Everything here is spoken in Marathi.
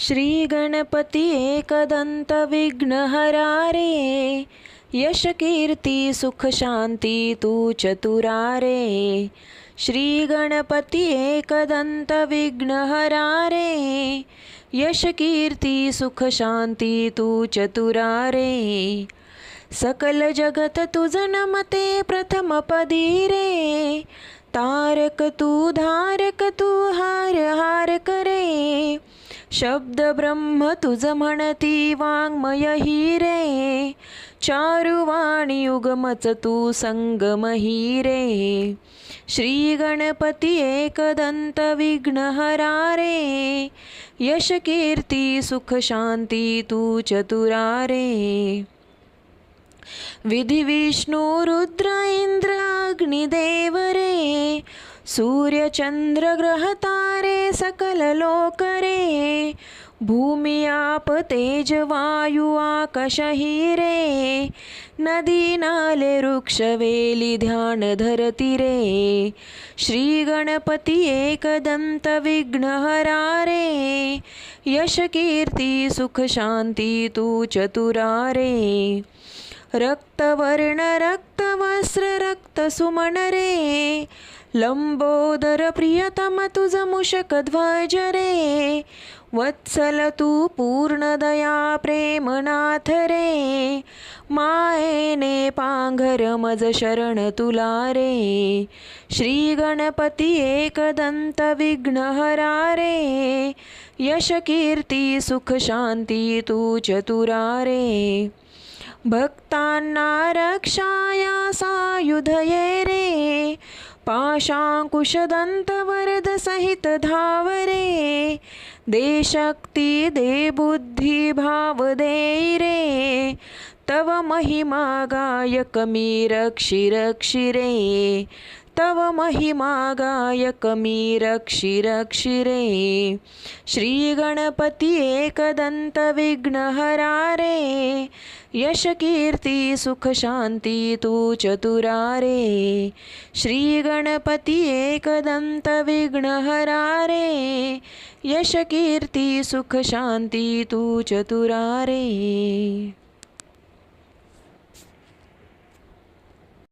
श्रीगणपती एकदंत विघ्नहरारे यश सुख शांती तू चतुरारे. श्री गणपती एकदंत विघ्नहरारे यश सुख शांती तू चतुरारे. सकल जगत तुझ नमते प्रथम तारक तू धारक तू हार हार करे. शब्द ब्रह्म तुझ म्हणती वाङ्मय हिरे चारुवाणी युगमच तू संगम हिरे श्री गणपती एकदंत विघ्नहरारे यश कीर्ती सुख शांती तू चतुरारे विधि विष्णु रुद्र इंद्र अग्निदेव सूर्यचन्द्रग्रहतारे सूर्य चंद्र ग्रह तारे सकल लोक रे भूमी आप तेज वायू आकाश रे नदी नाले वृक्ष वेली ध्यान धरती रे श्री गणपती एकदंत विघ्नहरारे यश कीर्ती सुख शांती तू चतुरारे रक्तवर्ण रक्तवस्त्र रक्तसुमन रे लंबोदर प्रियतम तुझ मुषक ध्वज रे. वत्सल तू पूर्ण दया प्रेमनाथ रे. मायेने पांघर मज शरण तुला रे. श्री गणपती एकदंत विघ्नहरारे यश कीर्ती सुख शांती तू चतुरारे भक्तांना रक्षाया सायुधये रे. पाशांकुशदंत सहित धावरे दे शक्ती दे बुद्धी भाव दे रे तव महिमा गायक मी रक्षि रक्षि रे तव महिमा गायक मी रक्षि रक्षि एकदंत विघ्नहरारे यश कीर्ती तू चतुरारे श्री गणपती एकदंत विघ्नहरारे यश कीर्ती तू चतुरारे